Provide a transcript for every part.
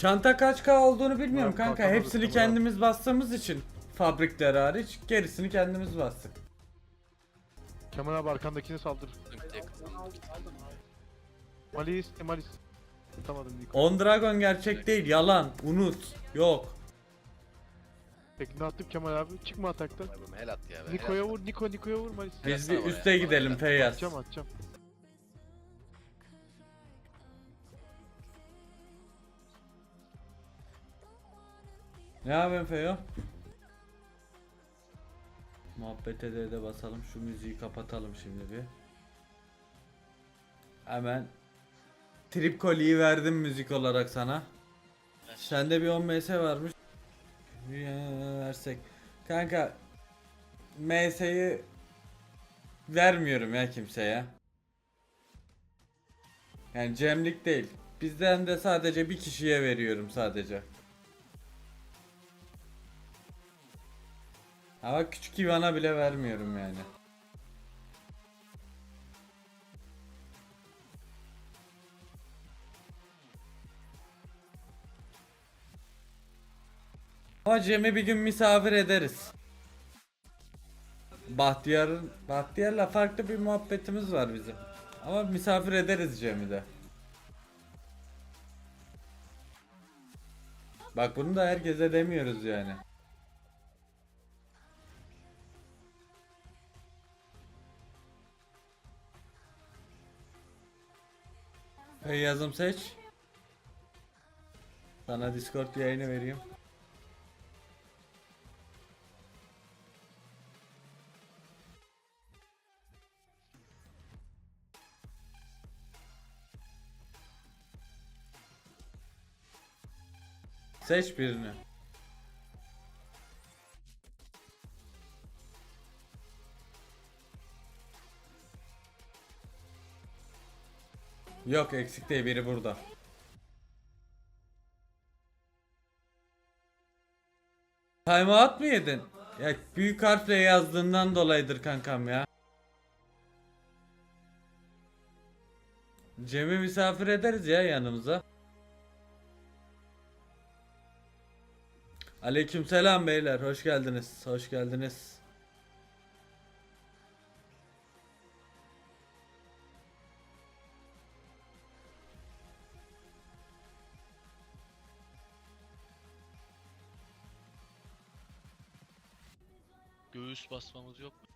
Çanta kaç K olduğunu bilmiyorum Yok, kanka. Hepsini kendimiz bastığımız için fabrikler hariç gerisini kendimiz bastık. Kemal abi arkandakini saldır. Malis, Malis. Tutamadım Niko. On Dragon gerçek değil, yalan, unut, yok. Tekne attım Kemal abi. Çıkma ataktan. Abi el at ya. be, Niko'ya at. vur, Niko, Niko'ya vur Malis. Biz bir oraya, üste oraya gidelim. Feyyaz. Atacağım, atacağım. Ne yapıyorsun Feyo? Muhabbete de de basalım. Şu müziği kapatalım şimdi bir. Hemen Trip Koli'yi verdim müzik olarak sana. Sende bir 10 MS varmış. Versek. Kanka MS'yi vermiyorum ya kimseye. Yani cemlik değil. Bizden de sadece bir kişiye veriyorum sadece. Ama küçük Ivan'a bile vermiyorum yani. Ama Cem'i bir gün misafir ederiz. Bahtiyar'ın Bahtiyar'la farklı bir muhabbetimiz var bizim. Ama misafir ederiz Cem'i de. Bak bunu da herkese demiyoruz yani. Hey yazım seç. Sana Discord yayını vereyim. Seç birini. Yok eksik değil biri burada. Time out mı yedin? Ya büyük harfle yazdığından dolayıdır kankam ya. Cem'i misafir ederiz ya yanımıza. Aleykümselam beyler hoş geldiniz. Hoş geldiniz. Göğüs basmamız yok mu?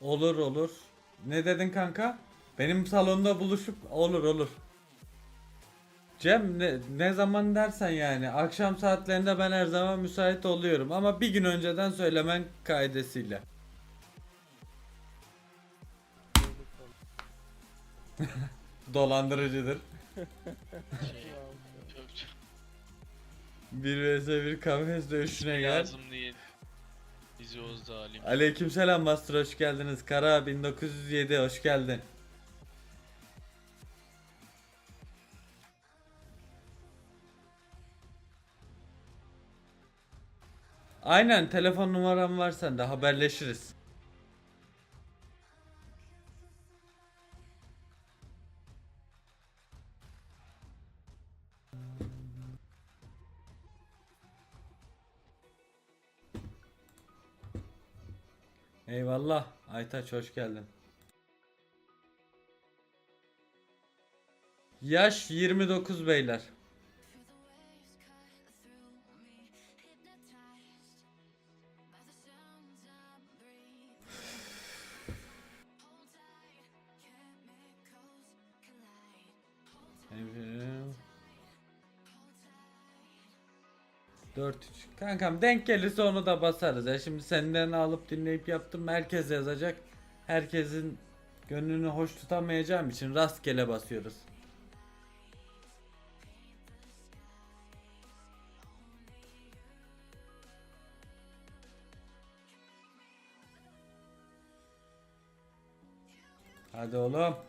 Olur olur. Ne dedin kanka? Benim salonda buluşup olur olur. Cem ne, ne zaman dersen yani akşam saatlerinde ben her zaman müsait oluyorum ama bir gün önceden söylemen kaidesiyle. Dolandırıcıdır. Şey, çok çok 1 vs 1 kafes dövüşüne gel. lazım değil. Bizi o zalim. Aleykümselam Master hoş geldiniz. Kara 1907 hoş geldin. Aynen telefon numaram var sende haberleşiriz. Eyvallah Aytaç hoş geldin. Yaş 29 beyler. 4 3. Kankam denk gelirse onu da basarız ya. Şimdi senden alıp dinleyip yaptım. Herkes yazacak. Herkesin gönlünü hoş tutamayacağım için rastgele basıyoruz. Hadi oğlum.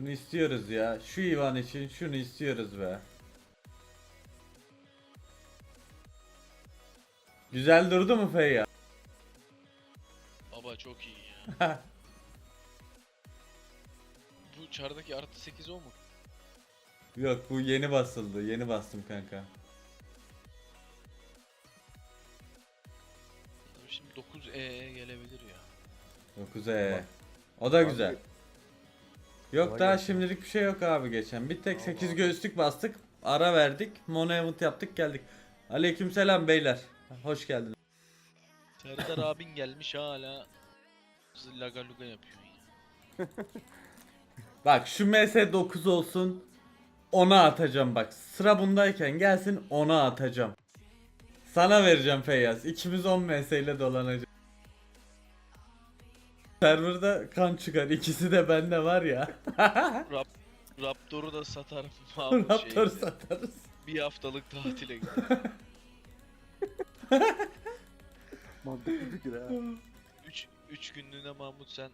Şunu istiyoruz ya. Şu Ivan için şunu istiyoruz be. Güzel durdu mu Feyyaz? Baba çok iyi ya. Bu çardaki artı 8 o mu? Yok bu yeni basıldı. Yeni bastım kanka. Şimdi 9E'ye gelebilir ya. 9'e. O da güzel. Yok daha şimdilik bir şey yok abi geçen. Bir tek Tamam 8 abi. göğüslük bastık. Ara verdik. Mono event yaptık geldik. Aleykümselam beyler. Hoş geldiniz. Serdar abin gelmiş hala laga luga yapıyor ya. Bak şu MS9 olsun. Ona atacağım bak. Sıra bundayken gelsin ona atacağım. Sana vereceğim Feyyaz. İkimiz 10 MS ile dolanacağız. Serverda kan çıkar. İkisi de bende var ya. Rap Raptor'u da satarım. Mahmut Raptor şeyde. satarız. Bir haftalık tatile gidelim. Mantıklı fikir ha. 3 3 günlüğüne Mahmut sen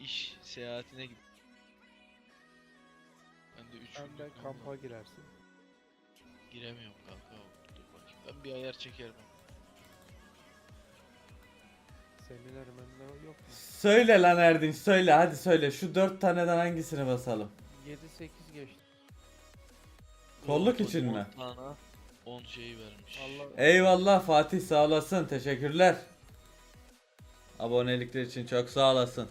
iş seyahatine git. Ben de 3 Sen de günlük kampa girersin. giremiyorum kanka. Dur bakayım. Ben bir ayar çekerim. Seminer mende yok mu? Söyle lan Erdinç söyle hadi söyle. Şu 4 taneden hangisini basalım? 7-8 geçti. Kolluk için mi? tane 10 şeyi vermiş. Allah Eyvallah Fatih sağ olasın. Teşekkürler. Abonelikler için çok sağ olasın.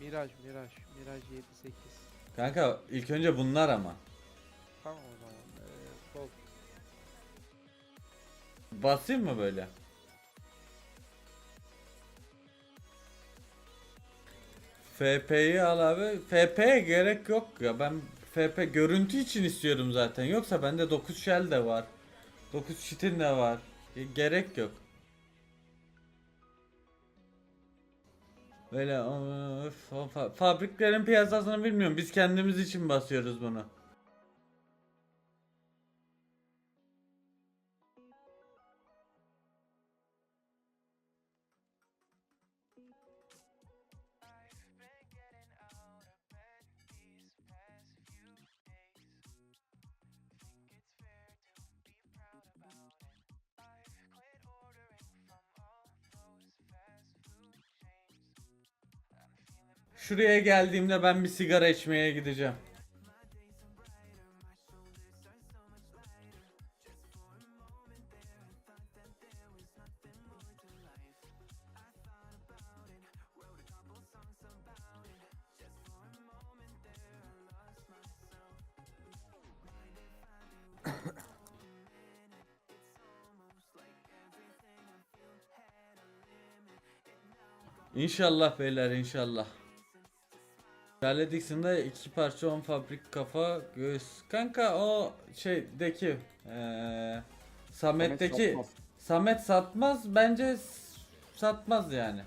Miraj, Miraj, Miraj 7-8. Kanka ilk önce bunlar ama. Tamam o zaman. Ee, sol. Basayım mı böyle? FP'yi al abi. FP'ye gerek yok ya. Ben FP görüntü için istiyorum zaten. Yoksa bende 9 shell de var. 9 cheat'in de var. E, Gerek yok. Böyle o fa- fabriklerin piyasasını bilmiyorum. Biz kendimiz için basıyoruz bunu. Şuraya geldiğimde ben bir sigara içmeye gideceğim. İnşallah beyler inşallah. Lale Dixon'da iki parça 10 fabrik kafa göğüs. Kanka o şeydeki eee Samet'teki satmaz. Samet satmaz bence satmaz yani.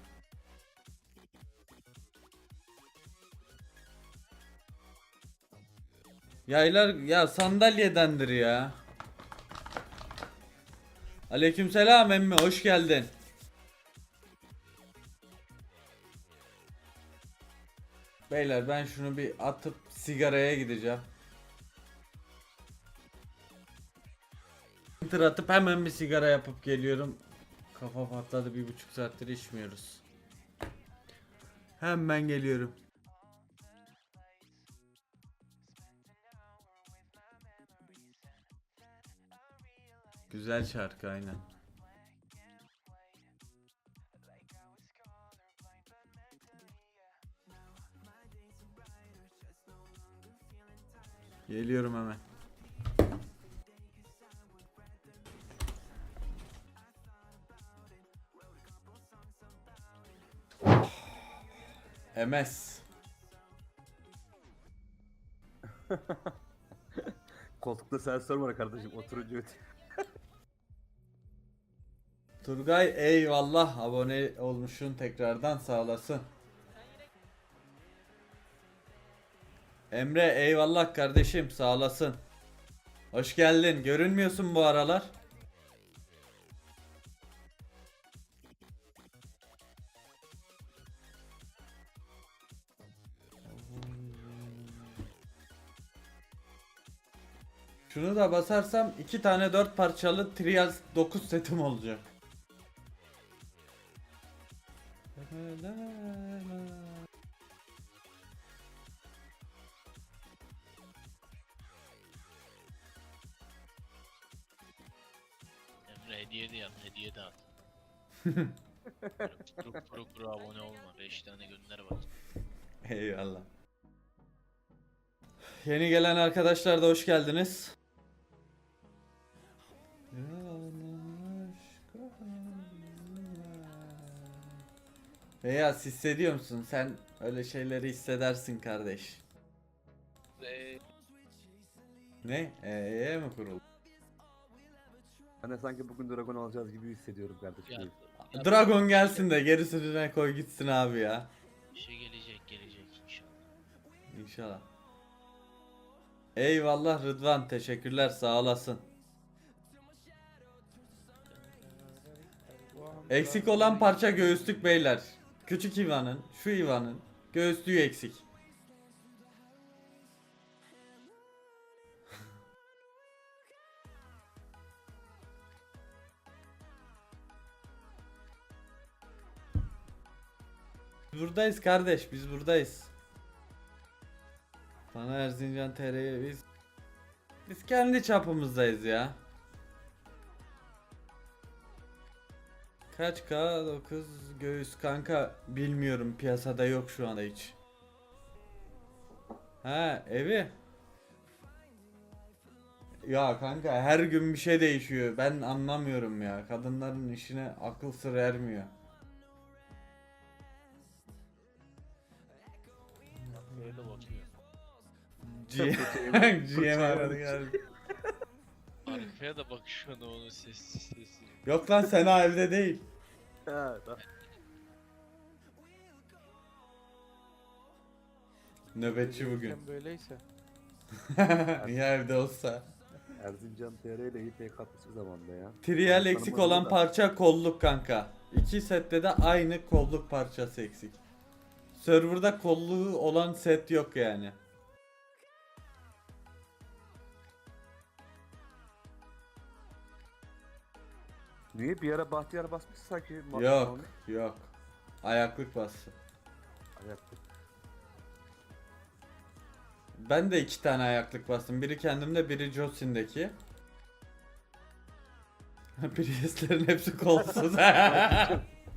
Yaylar ya sandalyedendir ya. Aleykümselam emmi hoş geldin. Beyler ben şunu bir atıp sigaraya gideceğim. Tır atıp hemen bir sigara yapıp geliyorum. Kafa patladı bir buçuk saattir içmiyoruz. Hemen geliyorum. Güzel şarkı aynen. Geliyorum hemen. MS. Koltukta sensör var kardeşim oturunca ötüyor. Turgay eyvallah abone olmuşsun tekrardan sağ olasın. Emre eyvallah kardeşim sağ olasın. Hoş geldin. Görünmüyorsun bu aralar. Şunu da basarsam iki tane dört parçalı trial 9 setim olacak. Hediye de yap, hediye de at. Pro pro pro abone olma. 5 tane gönder bak. Eyvallah. Yeni gelen arkadaşlar da hoş geldiniz. Beyaz hissediyor musun? Sen öyle şeyleri hissedersin kardeş. Ve Ne? Eee mi kurul? Ben de sanki bugün Dragon alacağız gibi hissediyorum kardeşim. ya, ya Dragon gelsin de gerisine koy gitsin abi ya. bir şey gelecek gelecek inşallah. İnşallah. Eyvallah Rıdvan teşekkürler sağ olasın. Eksik olan parça göğüslük beyler. Küçük Ivan'ın, şu Ivan'ın göğüslüğü eksik. Buradayız kardeş, biz buradayız. Bana Erzincan TR'ye biz biz kendi çapımızdayız ya. Kaç K 9 göğüs kanka bilmiyorum piyasada yok şu anda hiç. Ha evi. Ya kanka her gün bir şey değişiyor. Ben anlamıyorum ya. Kadınların işine akıl sır ermiyor. Böyle bakıyor. GM aradı galiba. Arkaya da bak şu an onun sessiz sessiz. Yok lan Sena evde değil. Ha, da- Nöbetçi bugün. Sen böyleyse. Niye evde olsa? Erzincan TR ile iyi pek kapısı zamanda ya. Trial eksik olan da. parça kolluk kanka. İki sette de aynı kolluk parçası eksik. Serverda kolluğu olan set yok yani. Niye bir ara Bahtiyar basmış sanki? Yok, yok. Ayaklık bastı. Ayakta. Ben de iki tane ayaklık bastım. Biri kendimde, biri Josin'deki. Priestlerin hepsi kolsuz.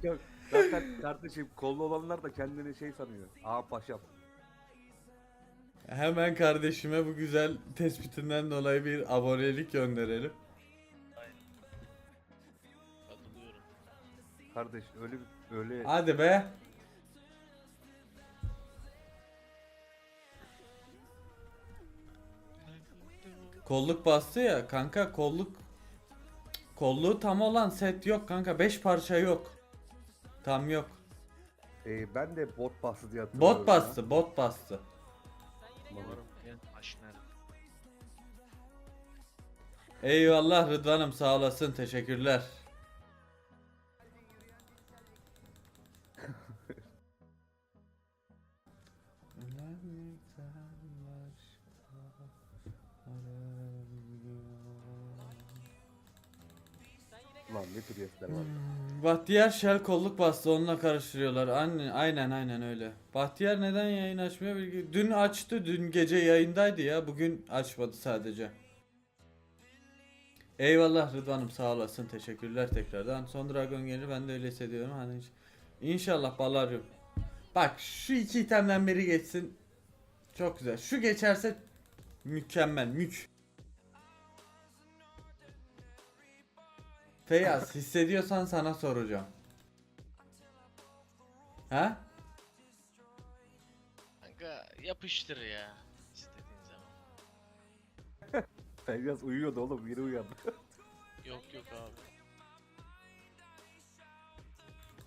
Yok. Zaten kardeşim kollu olanlar da kendini şey sanıyor. Aa paşam. Hemen kardeşime bu güzel tespitinden dolayı bir abonelik gönderelim. Katılıyorum. Kardeş öyle bir- öyle Hadi be. Kolluk bastı ya kanka kolluk kolluğu tam olan set yok kanka 5 parça yok. Tam yok. Ee, ben de bot bastı diye hatırlıyorum. Bot bastı, bot bastı. Umarım en aşiner. Eyvallah Rıdvan'ım sağ olasın teşekkürler. Bahtiyar Shell kolluk bastı onunla karıştırıyorlar. Aynen aynen aynen öyle. Bahtiyar neden yayın açmıyor? bilgi- Dün açtı. Dün gece yayındaydı ya. Bugün açmadı sadece. Eyvallah Rıdvan'ım sağ olasın. Teşekkürler tekrardan. Son Dragon gelir ben de öyle hissediyorum. Hani hiç- İnşallah balaryum. Bak şu iki itemden biri geçsin. Çok güzel. Şu geçerse mükemmel. Mük. Feyyaz hissediyorsan sana soracağım. Ha? Kanka yapıştır ya. İstediğin zaman. Feyyaz uyuyordu oğlum yine uyandı. Yok yok abi.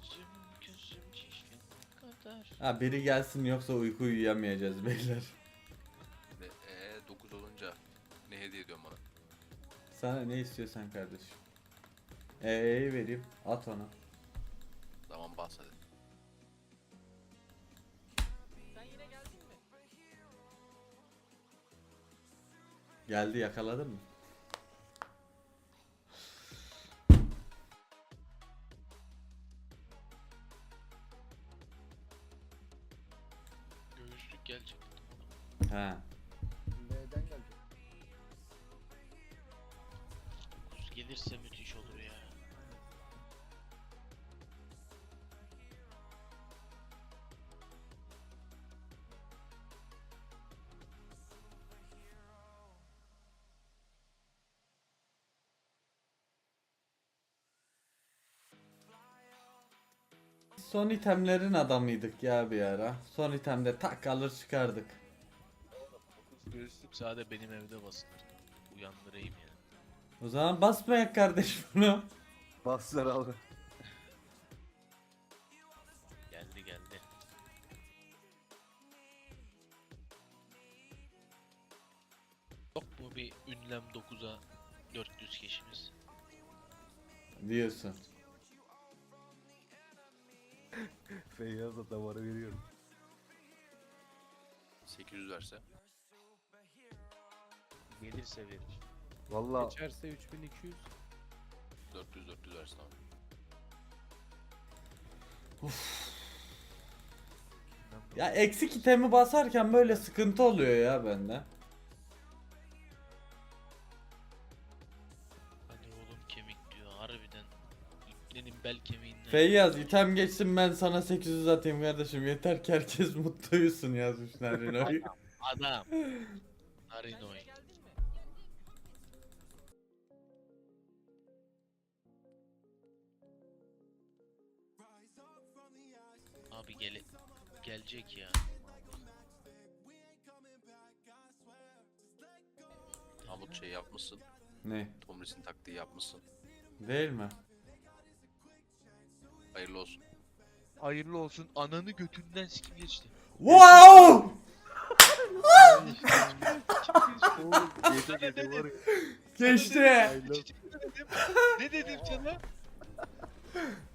Gözüm gözüm şişkin kadar. Ha biri gelsin yoksa uyku uyuyamayacağız beyler. Ve ee, 9 olunca ne hediye ediyorsun bana? Sana ne istiyorsan kardeşim. Eee vereyim. At onu. Tamam bas hadi. Geldi yakaladın mı? Göğüslük gelecek. He. B'den gelecek. Gelirse müthiş olur Son itemlerin adamıydık ya bir ara. Son itemde tak alır çıkardık. Göğüslük sadece benim evde basılır. Uyandırayım ya. O zaman basmayak kardeş bunu. Bastılar abi. Geldi geldi. Yok mu bir ünlem 9'a 400 kişimiz? Diyorsun. Feyyaz'a davarı veriyorum. 800 verse. Gelirse verir. Valla Geçerse 3200. 400 400 verse tamam. Ya eksik itemi basarken böyle sıkıntı oluyor ya bende. Feyyaz item geçsin ben sana 800 atayım kardeşim. Yeter ki herkes mutlu uyusun yazmış Narino'yu. Adam. Narinoy. Abi gele gelecek ya. Mahmut şey yapmışsın. ne? Tomris'in taktiği yapmışsın. Değil mi? Hayırlı olsun. Hayırlı olsun. Ananı götünden sikim geçti. Wow! ya. Geçti. ne dedim sana?